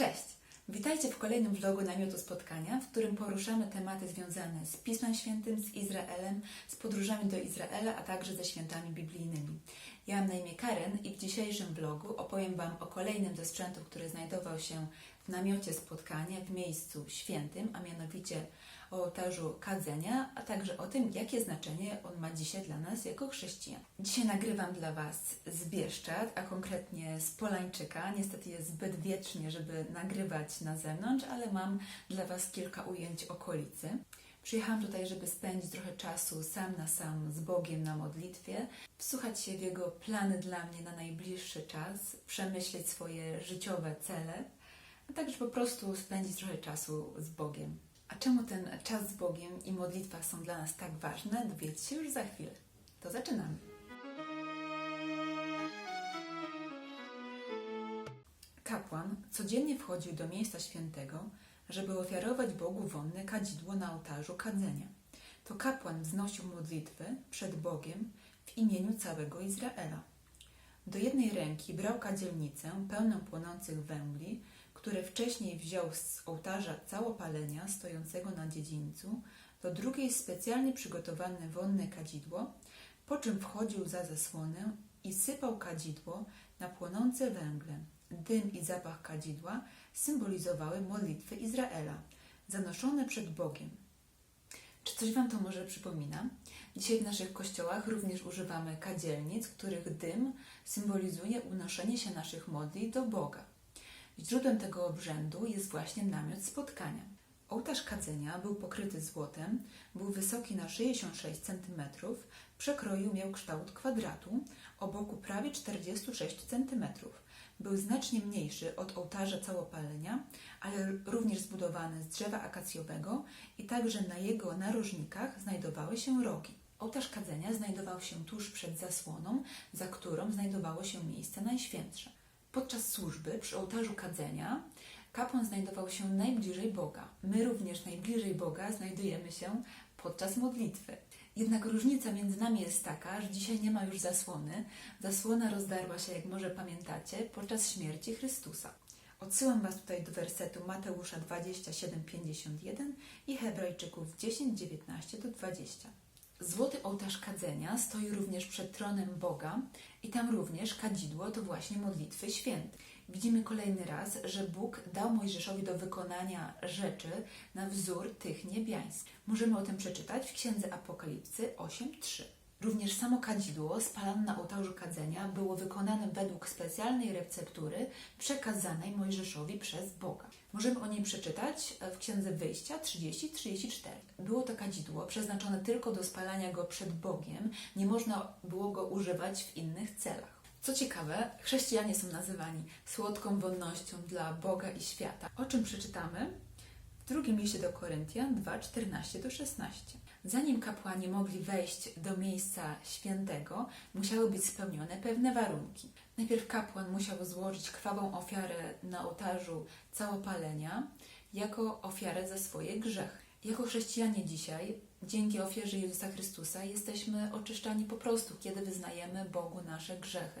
Cześć! Witajcie w kolejnym vlogu Namiotu Spotkania, w którym poruszamy tematy związane z Pismem Świętym, z Izraelem, z podróżami do Izraela, a także ze świętami biblijnymi. Ja mam na imię Karen i w dzisiejszym vlogu opowiem Wam o kolejnym ze sprzętów, który znajdował się w namiocie spotkania w miejscu świętym, a mianowicie o ołtarzu kadzenia, a także o tym, jakie znaczenie on ma dzisiaj dla nas jako chrześcijan. Dzisiaj nagrywam dla Was z Bieszczad, a konkretnie z Polańczyka. Niestety jest zbyt wiecznie, żeby nagrywać na zewnątrz, ale mam dla Was kilka ujęć okolicy. Przyjechałam tutaj, żeby spędzić trochę czasu sam na sam z Bogiem na modlitwie, wsłuchać się w Jego plany dla mnie na najbliższy czas, przemyśleć swoje życiowe cele, a także po prostu spędzić trochę czasu z Bogiem. Czemu ten czas z Bogiem i modlitwa są dla nas tak ważne, dowiecie się już za chwilę. To zaczynamy. Kapłan codziennie wchodził do miejsca świętego, żeby ofiarować Bogu wonne kadzidło na ołtarzu kadzenia. To kapłan wznosił modlitwy przed Bogiem w imieniu całego Izraela. Do jednej ręki brał kadzielnicę pełną płonących węgli, które wcześniej wziął z ołtarza całopalenia stojącego na dziedzińcu, do drugiej specjalnie przygotowane wonne kadzidło, po czym wchodził za zasłonę i sypał kadzidło na płonące węgle. Dym i zapach kadzidła symbolizowały modlitwy Izraela, zanoszone przed Bogiem. Czy coś Wam to może przypomina? Dzisiaj w naszych kościołach również używamy kadzielnic, których dym symbolizuje unoszenie się naszych modli do Boga. Źródłem tego obrzędu jest właśnie namiot spotkania. Ołtarz kadzenia był pokryty złotem, był wysoki na 66 cm, przekroju miał kształt kwadratu, o boku prawie 46 cm. Był znacznie mniejszy od ołtarza całopalenia, ale również zbudowany z drzewa akacjowego i także na jego narożnikach znajdowały się rogi. Ołtarz kadzenia znajdował się tuż przed zasłoną, za którą znajdowało się miejsce najświętsze. Podczas służby przy ołtarzu kadzenia kapłan znajdował się najbliżej Boga. My również najbliżej Boga znajdujemy się podczas modlitwy. Jednak różnica między nami jest taka, że dzisiaj nie ma już zasłony. Zasłona rozdarła się, jak może pamiętacie, podczas śmierci Chrystusa. Odsyłam Was tutaj do wersetu Mateusza 27:51 i Hebrajczyków 10:19 do 20. Złoty ołtarz kadzenia stoi również przed tronem Boga i tam również kadzidło to właśnie modlitwy święte. Widzimy kolejny raz, że Bóg dał Mojżeszowi do wykonania rzeczy na wzór tych niebiańskich. Możemy o tym przeczytać w Księdze Apokalipsy 8.3. Również samo kadzidło spalane na ołtarzu kadzenia było wykonane według specjalnej receptury przekazanej Mojżeszowi przez Boga. Możemy o niej przeczytać w Księdze Wyjścia 30-34. Było to kadzidło przeznaczone tylko do spalania go przed Bogiem, nie można było go używać w innych celach. Co ciekawe, chrześcijanie są nazywani słodką wonnością dla Boga i świata, o czym przeczytamy drugim liście do Koryntian 2, 14-16. Zanim kapłani mogli wejść do miejsca świętego, musiały być spełnione pewne warunki. Najpierw kapłan musiał złożyć krwawą ofiarę na ołtarzu całopalenia jako ofiarę za swoje grzechy. Jako chrześcijanie dzisiaj, dzięki ofierze Jezusa Chrystusa, jesteśmy oczyszczani po prostu, kiedy wyznajemy Bogu nasze grzechy.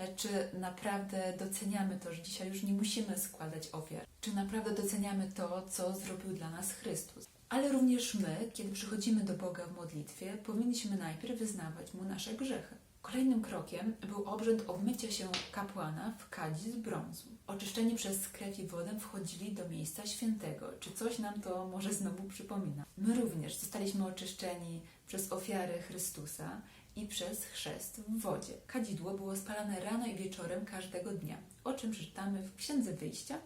Ale czy naprawdę doceniamy to, że dzisiaj już nie musimy składać ofiar? Czy naprawdę doceniamy to, co zrobił dla nas Chrystus? Ale również my, kiedy przychodzimy do Boga w modlitwie, powinniśmy najpierw wyznawać Mu nasze grzechy. Kolejnym krokiem był obrzęd obmycia się kapłana w kadzi z brązu. Oczyszczeni przez krew i wodę wchodzili do miejsca świętego. Czy coś nam to może znowu przypomina? My również zostaliśmy oczyszczeni przez ofiarę Chrystusa i przez chrzest w wodzie. Kadzidło było spalane rano i wieczorem każdego dnia, o czym przeczytamy w Księdze Wyjścia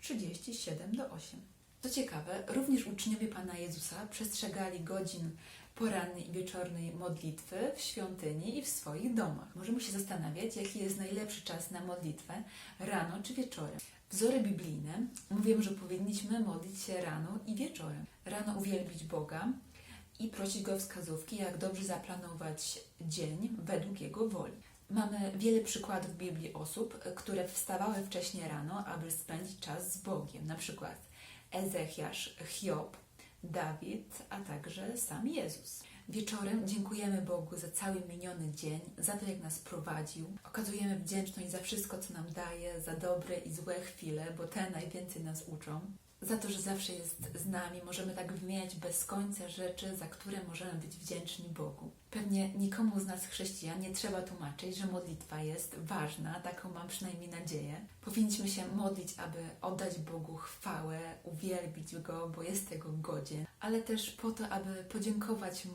37 do 8. Co ciekawe, również uczniowie Pana Jezusa przestrzegali godzin porannej i wieczornej modlitwy w świątyni i w swoich domach. Możemy się zastanawiać, jaki jest najlepszy czas na modlitwę, rano czy wieczorem. Wzory biblijne mówią, że powinniśmy modlić się rano i wieczorem. Rano uwielbić Boga i prosić Go o wskazówki, jak dobrze zaplanować dzień według Jego woli. Mamy wiele przykładów w Biblii osób, które wstawały wcześnie rano, aby spędzić czas z Bogiem. Na przykład Ezechiasz, Hiob, Dawid, a także sam Jezus. Wieczorem dziękujemy Bogu za cały miniony dzień, za to, jak nas prowadził. Okazujemy wdzięczność za wszystko, co nam daje, za dobre i złe chwile, bo te najwięcej nas uczą. Za to, że zawsze jest z nami, możemy tak wymieniać bez końca rzeczy, za które możemy być wdzięczni Bogu. Pewnie nikomu z nas, chrześcijan, nie trzeba tłumaczyć, że modlitwa jest ważna, taką mam przynajmniej nadzieję. Powinniśmy się modlić, aby oddać Bogu chwałę, uwielbić Go, bo jest tego godzien, ale też po to, aby podziękować Mu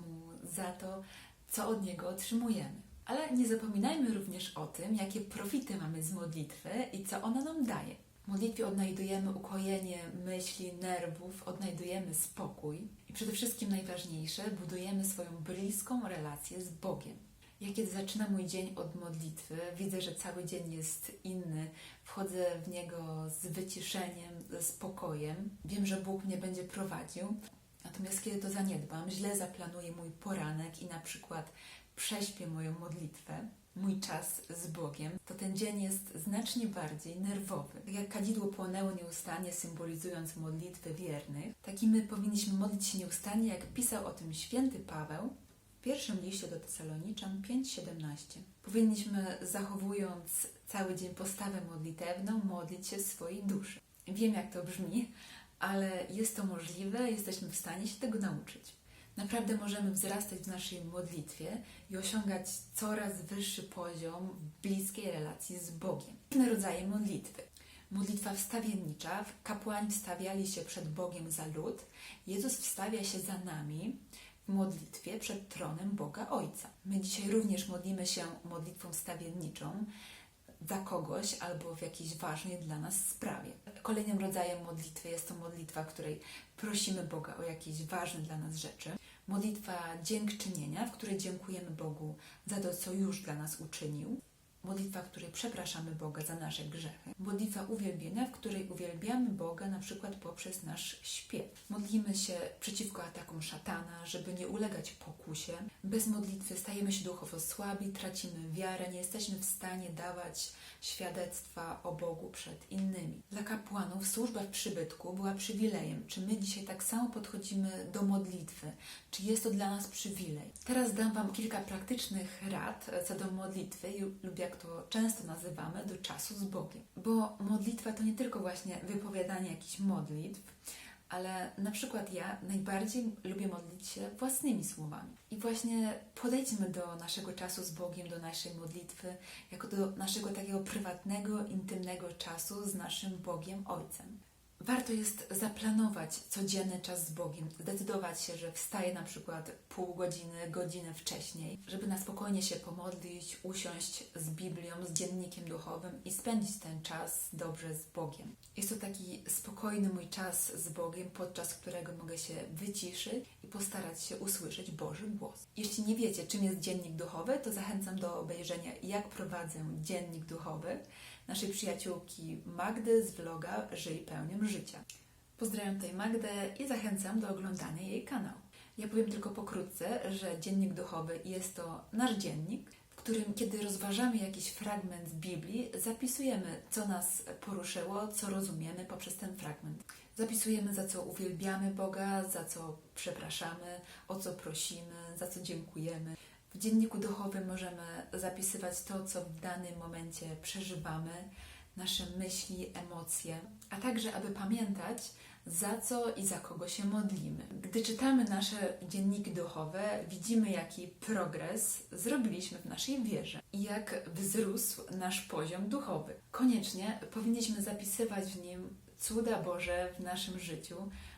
za to, co od Niego otrzymujemy. Ale nie zapominajmy również o tym, jakie profity mamy z modlitwy i co ona nam daje. Modlitwie odnajdujemy ukojenie myśli, nerwów, odnajdujemy spokój i przede wszystkim najważniejsze, budujemy swoją bliską relację z Bogiem. Ja kiedy zaczynam mój dzień od modlitwy, widzę, że cały dzień jest inny, wchodzę w niego z wyciszeniem, ze spokojem, wiem, że Bóg mnie będzie prowadził. Natomiast kiedy to zaniedbam, źle zaplanuję mój poranek i na przykład prześpię moją modlitwę, mój czas z Bogiem, to ten dzień jest znacznie bardziej nerwowy. Tak jak kadzidło płonęło nieustannie, symbolizując modlitwy wiernych, tak i my powinniśmy modlić się nieustannie, jak pisał o tym święty Paweł w pierwszym liście do Tesaloniczan 5:17. Powinniśmy, zachowując cały dzień postawę modlitewną, modlić się w swojej duszy. Wiem, jak to brzmi, ale jest to możliwe, jesteśmy w stanie się tego nauczyć. Naprawdę możemy wzrastać w naszej modlitwie i osiągać coraz wyższy poziom bliskiej relacji z Bogiem. Różne rodzaje modlitwy. Modlitwa wstawiennicza. Kapłani wstawiali się przed Bogiem za lud. Jezus wstawia się za nami w modlitwie przed tronem Boga Ojca. My dzisiaj również modlimy się modlitwą wstawienniczą za kogoś albo w jakiejś ważnej dla nas sprawie. Kolejnym rodzajem modlitwy jest to modlitwa, w której prosimy Boga o jakieś ważne dla nas rzeczy. Modlitwa dziękczynienia, w której dziękujemy Bogu za to, co już dla nas uczynił. Modlitwa, w której przepraszamy Boga za nasze grzechy. Modlitwa uwielbienia, w której uwielbiamy Boga na przykład poprzez nasz śpiew. Modlimy się przeciwko atakom szatana, żeby nie ulegać pokusie. Bez modlitwy stajemy się duchowo słabi, tracimy wiarę, nie jesteśmy w stanie dawać świadectwa o Bogu przed innymi. Dla kapłanów służba w przybytku była przywilejem. Czy my dzisiaj tak samo podchodzimy do modlitwy? Czy jest to dla nas przywilej? Teraz dam Wam kilka praktycznych rad co do modlitwy lub jak to często nazywamy, do czasu z Bogiem. Bo modlitwa to nie tylko właśnie wypowiadanie jakichś modlitw, ale na przykład ja najbardziej lubię modlić się własnymi słowami. I właśnie podejdźmy do naszego czasu z Bogiem, do naszej modlitwy, jako do naszego takiego prywatnego, intymnego czasu z naszym Bogiem Ojcem. Warto jest zaplanować codzienny czas z Bogiem, zdecydować się, że wstaję na przykład pół godziny, godzinę wcześniej, żeby na spokojnie się pomodlić, usiąść z Biblią, z dziennikiem duchowym i spędzić ten czas dobrze z Bogiem. Jest to taki spokojny mój czas z Bogiem, podczas którego mogę się wyciszyć i postarać się usłyszeć Boży głos. Jeśli nie wiecie, czym jest dziennik duchowy, to zachęcam do obejrzenia, jak prowadzę dziennik duchowy naszej przyjaciółki Magdy z vloga Żyj pełnią życia. Pozdrawiam tutaj Magdę i zachęcam do oglądania jej kanału. Ja powiem tylko pokrótce, że dziennik duchowy jest to nasz dziennik, w którym kiedy rozważamy jakiś fragment Biblii, zapisujemy, co nas poruszyło, co rozumiemy poprzez ten fragment. Zapisujemy, za co uwielbiamy Boga, za co przepraszamy, o co prosimy, za co dziękujemy. W dzienniku duchowym możemy zapisywać to, co w danym momencie przeżywamy, nasze myśli, emocje, a także, aby pamiętać, za co i za kogo się modlimy. Gdy czytamy nasze dzienniki duchowe, widzimy, jaki progres zrobiliśmy w naszej wierze i jak wzrósł nasz poziom duchowy. Koniecznie powinniśmy zapisywać w nim cuda Boże w naszym życiu,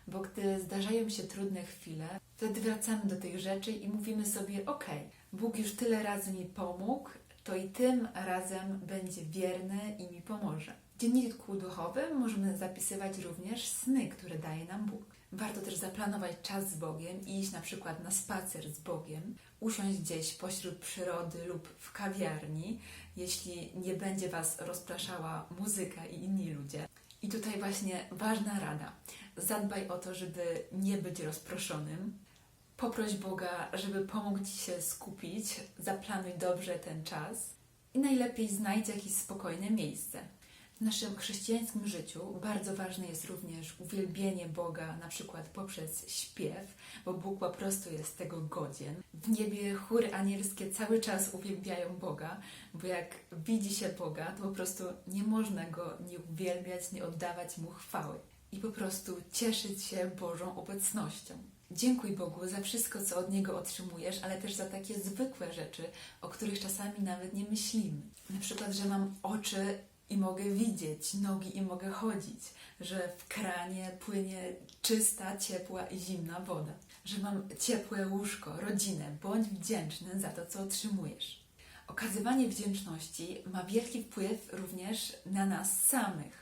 bo gdy zdarzają się trudne chwile, wtedy wracamy do tych rzeczy i mówimy sobie: OK, Bóg już tyle razy mi pomógł, to i tym razem będzie wierny i mi pomoże. W dzienniku duchowym możemy zapisywać również sny, które daje nam Bóg. Warto też zaplanować czas z Bogiem i iść na przykład na spacer z Bogiem, usiąść gdzieś pośród przyrody lub w kawiarni, jeśli nie będzie Was rozpraszała muzyka i inni ludzie. I tutaj właśnie ważna rada. Zadbaj o to, żeby nie być rozproszonym. Poproś Boga, żeby pomógł Ci się skupić, zaplanuj dobrze ten czas i najlepiej znajdź jakieś spokojne miejsce. W naszym chrześcijańskim życiu bardzo ważne jest również uwielbienie Boga, na przykład poprzez śpiew, bo Bóg po prostu jest tego godzien. W niebie chóry anielskie cały czas uwielbiają Boga, bo jak widzi się Boga, to po prostu nie można Go nie uwielbiać, nie oddawać Mu chwały i po prostu cieszyć się Bożą obecnością. Dziękuj Bogu za wszystko, co od Niego otrzymujesz, ale też za takie zwykłe rzeczy, o których czasami nawet nie myślimy. Na przykład, że mam oczy i mogę widzieć, nogi i mogę chodzić, że w kranie płynie czysta, ciepła i zimna woda, że mam ciepłe łóżko, rodzinę. Bądź wdzięczny za to, co otrzymujesz. Okazywanie wdzięczności ma wielki wpływ również na nas samych.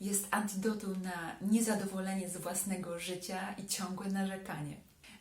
Jest antidotum na niezadowolenie z własnego życia i ciągłe narzekanie.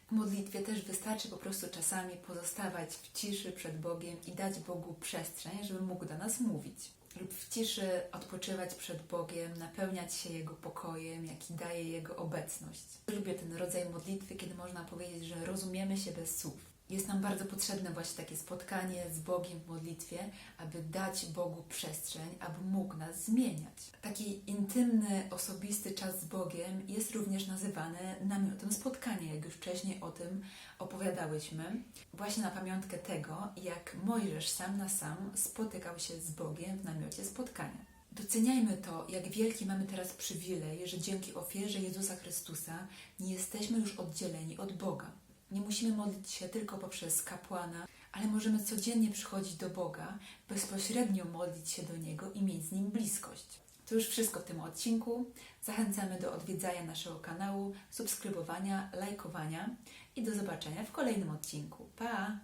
W modlitwie też wystarczy po prostu czasami pozostawać w ciszy przed Bogiem i dać Bogu przestrzeń, żeby mógł do nas mówić. Lub w ciszy odpoczywać przed Bogiem, napełniać się Jego pokojem, jaki daje Jego obecność. Lubię ten rodzaj modlitwy, kiedy można powiedzieć, że rozumiemy się bez słów. Jest nam bardzo potrzebne właśnie takie spotkanie z Bogiem w modlitwie, aby dać Bogu przestrzeń, aby mógł nas zmieniać. Taki intymny, osobisty czas z Bogiem jest również nazywany namiotem spotkania, jak już wcześniej o tym opowiadałyśmy. Właśnie na pamiątkę tego, jak Mojżesz sam na sam spotykał się z Bogiem w namiocie spotkania. Doceniajmy to, jak wielki mamy teraz przywilej, że dzięki ofierze Jezusa Chrystusa nie jesteśmy już oddzieleni od Boga. Nie musimy modlić się tylko poprzez kapłana, ale możemy codziennie przychodzić do Boga, bezpośrednio modlić się do Niego i mieć z Nim bliskość. To już wszystko w tym odcinku. Zachęcamy do odwiedzania naszego kanału, subskrybowania, lajkowania i do zobaczenia w kolejnym odcinku. Pa!